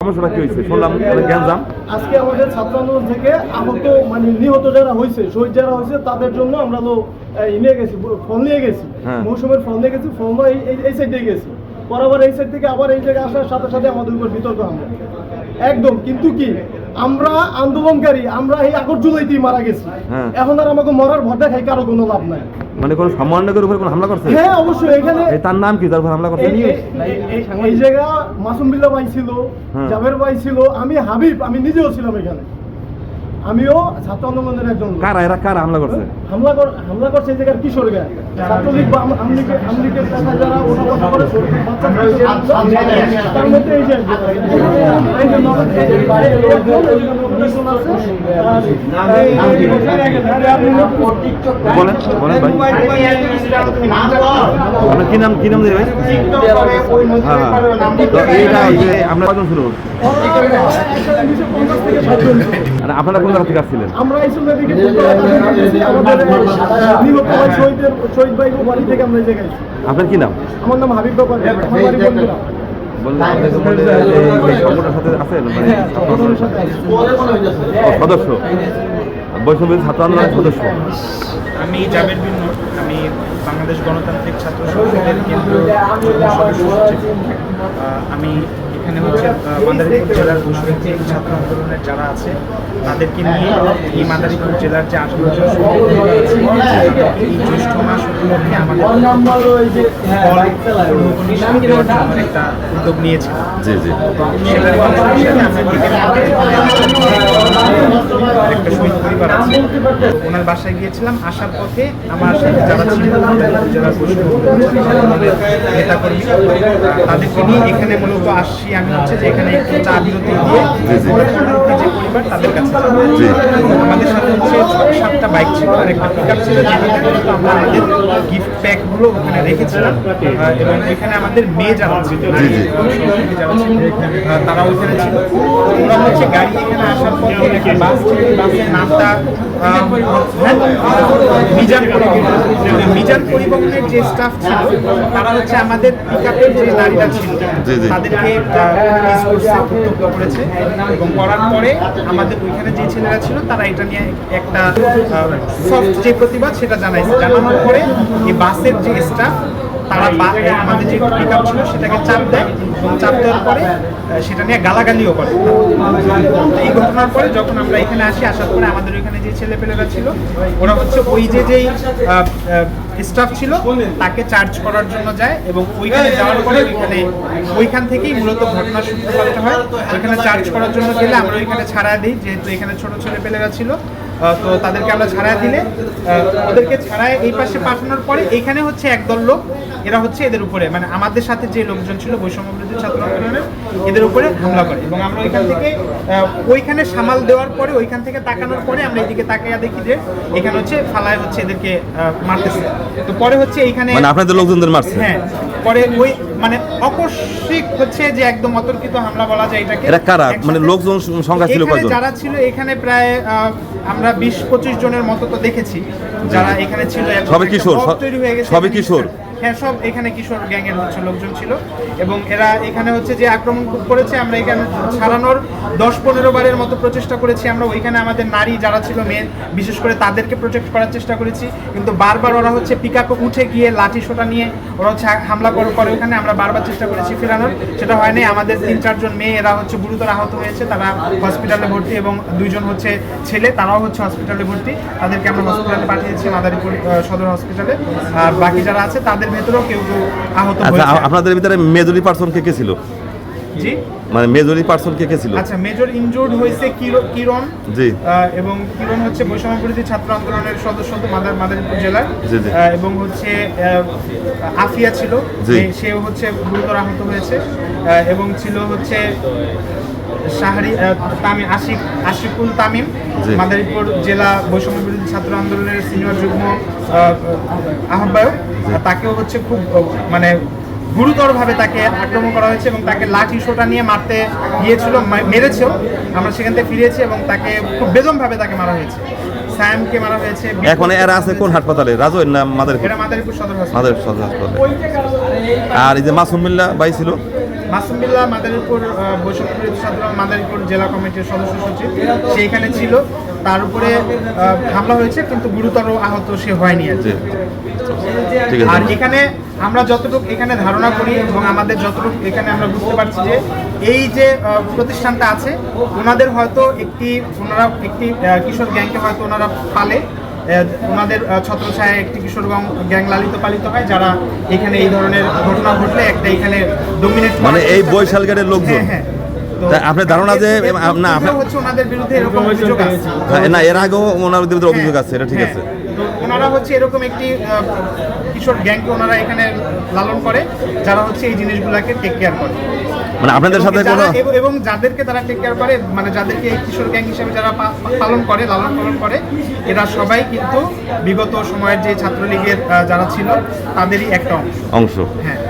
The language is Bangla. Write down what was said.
সমস্যাটা কি হয়েছে? শুনলাম গ্যাঞ্জাম। আজকে আমাদের ছাত্র আন্দোলন থেকে আহত মানে নিহত যারা হয়েছে শহীদ যারা হয়েছে তাদের জন্য আমরা তো নিয়ে গেছি ফল নিয়ে গেছি। হ্যাঁ। মৌসুমের ফল নিয়ে গেছি ফল এই- সাইড দিয়ে গেছি। পর আবার এই সাইড থেকে আবার এই জায়গায় আসার সাথে সাথে আমাদের উপর বিতর্ক আমরা। একদম কিন্তু কি আমরা আন্দোলনকারী আমরা এই আগর জুলাইতেই মারা গেছি। হ্যাঁ। এখন আর আমাকে মরার ভরটা খাই কারও কোনো লাভ নাই। মানে কোন সমন্বয়কের উপরে কোন হামলা করছে? হ্যাঁ অবশ্যই এখানে তার নাম কি? তার উপর হামলা করছে? এই জায়গা মাসুম বিল্লা ভাই ছিল হ্যাঁ। জাবের ভাই ছিল আমি হাবিব আমি নিজেও ছিলাম এখানে। আমিও ছাত্র আন্দোলনের একজন। কারা এরা কারা হামলা করছে? হামলা কর হামলা করছে এই জায়গার কিশোর গায়ে ছাত্রলীগ বা আম- আমলীগের আমলীগের যারা করে তার মধ্যে এই যে বলেন বলেন ভাই। আপনার কি নাম কি নাম হ্যাঁ হ্যাঁ। আমরা কজন আপনারা কোন জায়গা থেকে আসছিলেন? আমরা এই সময় নিহত ভাই শহীদের শহীদ ভাই বাড়ি থেকে আমরা এই জায়গায় আপনার কি নাম? আমার নাম হাবিব বাবা আমার বাড়ি বন্ধুরা সাথে আছেন মানে সদস্য। বৈষম্য ছাত্র আন্দোলনের সদস্য। আমি জাবের বিন আমি বাংলাদেশ গণতান্ত্রিক ছাত্র সংসদের কেন্দ্রীয় সদস্য আমি এখানে হচ্ছে মাদারীপুর জেলার বৈষম্যিক ছাত্র আন্দোলনের যারা আছে তাদেরকে নিয়ে এই মাদারীপুর জেলার যে এই জ্যৈষ্ঠ মাস উপলক্ষে আমাদের একটা উদ্যোগ সেটার আমাদের একটা শহীদ পরিবার আছে ওনার বাসায় গিয়েছিলাম আসার পথে আমার সাথে যারা ছিল যারা নেতাকর্মী তাদেরকে নিয়ে এখানে মূলত আসছি আমি হচ্ছে যে এখানে একটু চা বিরতি দিয়ে যে পরিবার তাদের কাছে যাব। জি। আমাদের সাথে হচ্ছে ছয় সাতটা বাইক ছিল আর একটা পিক ছিল। মূলত আমরা আমাদের গিফট প্যাকগুলো ওখানে রেখেছিলাম। এবং এখানে আমাদের মেয়ে যারা ছিল তারা ওইখানে ছিল ওরা হচ্ছে গাড়ি এখানে আসার পথে একটা বাস ছিল বাসের নামটা মিজান পরিবহন। মিজান পরিবহনের যে স্টাফ ছিল তারা হচ্ছে আমাদের পিকআপের যে নারীরা ছিল। তাদেরকে পুলিশ করেছে। এবং করার পরে আমাদের ওইখানে যে ছেলেরা ছিল তারা এটা নিয়ে একটা সফট যে প্রতিবাদ সেটা জানাইছে। জানানোর পরে এই বাসের যে স্টাফ তারা আমাদের যে পিক ছিল, সেটাকে চাপ দেয় এবং চাপ দেওয়ার পরে সেটা নিয়ে গালাগালিও করে। এই ঘটনার পরে যখন আমরা এখানে আসি, আসার পরে আমাদের ওইখানে যে ছেলেপেলেরা ছিল, ওরা হচ্ছে ওই যে যেই স্টাফ ছিল, তাকে চার্জ করার জন্য যায় এবং ওইখানে যাওয়ার পরে ওইখানে, ওইখান থেকেই মূলত ঘটনার করতে হয়। ওইখানে চার্জ করার জন্য গেলে আমরা ওইখানে ছাড়া দিই, যেহেতু এখানে ছোট ছেলেপেলেরা ছিল। তো তাদেরকে আমরা ছাড়াই দিলে ওদেরকে ছাড়ায় এই পাশে পাঠানোর পরে এখানে হচ্ছে একদল লোক এরা হচ্ছে এদের উপরে মানে আমাদের সাথে যে লোকজন ছিল বৈষম্য বিরোধী ছাত্র আন্দোলনের এদের উপরে হামলা করে। এবং আমরা ওইখান থেকে ওইখানে সামাল দেওয়ার পরে ওইখান থেকে তাকানোর পরে আমরা এদিকে তাকাইয়া দেখি যে এখানে হচ্ছে ফালায় হচ্ছে এদেরকে মারতেছে। তো পরে হচ্ছে এইখানে মানে আপনাদের লোকজনদের মারছে? হ্যাঁ। পরে ওই মানে আকস্মিক হচ্ছে যে একদম অতর্কিত হামলা বলা যায় এটাকে। এটা কারা? মানে লোকজন সংখ্যা ছিল কয়জন? যারা ছিল এখানে প্রায় আহ, আমরা বিশ পঁচিশ জনের মতো তো দেখেছি যারা এখানে ছিল। সবে কিশোর, সব- কিশোর? হ্যাঁ সব এখানে কিশোর গ্যাংয়ের হচ্ছে লোকজন ছিল। এবং এরা এখানে হচ্ছে যে আক্রমণ করেছে, আমরা এখানে ছাড়ানোর দশ পনেরো বারের মতো প্রচেষ্টা করেছি। আমরা ওইখানে আমাদের নারী যারা ছিল, মেয়ে, বিশেষ করে তাদেরকে প্রোটেক্ট করার চেষ্টা করেছি। কিন্তু বারবার ওরা হচ্ছে পিক উঠে গিয়ে লাঠি সোটা নিয়ে ওরা হচ্ছে হামলা করে করে ওখানে। আমরা বারবার চেষ্টা করেছি ফেরানোর। সেটা হয়নি আমাদের তিন, চারজন মেয়ে এরা হচ্ছে গুরুতর আহত হয়েছে। তারা হসপিটালে ভর্তি এবং দুইজন হচ্ছে ছেলে, তারাও হচ্ছে হসপিটালে ভর্তি। তাদেরকে আমরা হসপিটালে পাঠিয়েছি, মাদারীপুর সদর হসপিটালে আর বাকি যারা আছে, তাদের ভেতরেও কেউ কেউ আহত আচ্ছা হয়েছে। আপনাদের ভিতরে মেজরি পার্সন কে কে ছিল? জি। মানে মেজরি পার্সন কে কে ছিল? আচ্ছা মেজর ইনজুর্ড হয়েছে কিরো- কিরণ জি। এবং কিরণ হচ্ছে বৈষম্য বিরোধী ছাত্র আন্দোলনের সদস্য মাদার মাদারীপুর জেলার। জি, জি। এবং হচ্ছে আফিয়া ছিল। সেও হচ্ছে গুরুতর আহত হয়েছে। এবং ছিল হচ্ছে শাহরি তামিম আশিক আশিকুল তামিম। মাদারীপুর জেলা বৈষম্য বিরোধী ছাত্র আন্দোলনের সিনিয়র যুগ্ম আহ, আহ্বায়ক। তাকেও হচ্ছে খুব মানে গুরুতরভাবে তাকে আক্রমণ করা হয়েছে এবং তাকে লাঠি শোটা নিয়ে মারতে গিয়েছিল মেরেছে মেরেছেও। আমরা সেখান থেকে ফিরেছি এবং তাকে খুব বেদমভাবে তাকে মারা হয়েছে। স্যামকে মারা হয়েছে। এখন এরা আছে কোন হাসপাতালে? রাজয়ের না মাদারীপুর? মাদারীপুর সদর হাসপাতাল। মাদারীপুর সদর হাসপাতালে। আর এই যে মাসুম মিল্লা বাই ছিল? মাসুমিল্লাহ মাদারীপুর বিরোধী ছাত্র মাদারীপুর জেলা কমিটির সদস্য সচিব সে এখানে ছিল। তার উপরে হামলা হয়েছে কিন্তু গুরুতর আহত সে হয়নি আর এখানে আমরা যতটুকু এখানে ধারণা করি এবং আমাদের যতটুকু এখানে আমরা বুঝতে পারছি যে এই যে প্রতিষ্ঠানটা আছে ওনাদের হয়তো একটি ওনারা একটি কিশোর গ্যাংকে হয়তো ওনারা পালে। ওনাদের ছত্রছায় একটি কিশোরগঞ্জ গ্যাং গ্যাং লালিত পালিত হয় যারা এখানে এই ধরনের ঘটনা ঘটলে একটা এখানে ডমিনেট মানে এই বৈশালগড়ের লোকজন? হ্যাঁ হ্যাঁ। আপনার ধারণা যে- না, আপনার- হচ্ছে ওনাদের বিরুদ্ধে এরকম অভিযোগ আছে। হ্যাঁ, না এর আগেও ওনার বিরুদ্ধে অভিযোগ আছে এটা ঠিক হ্যাঁ, আছে। তো ওনারা হচ্ছে এরকম একটি কিশোর গ্যাংকে ওনারা এখানে লালন করে যারা হচ্ছে এই জিনিসগুলোকে টেক কেয়ার করে। মানে আপনাদের সাথে এবং কোনো এবং- যাদেরকে তারা টেক কেয়ার করে মানে যাদেরকে এই কিশোর গ্যাং হিসেবে যারা পালন করে লালন পালন করে এরা সবাই কিন্তু বিগত সময়ের যে ছাত্রলীগের যারা ছিল তাদেরই একটা অংশ। অংশ। হ্যাঁ।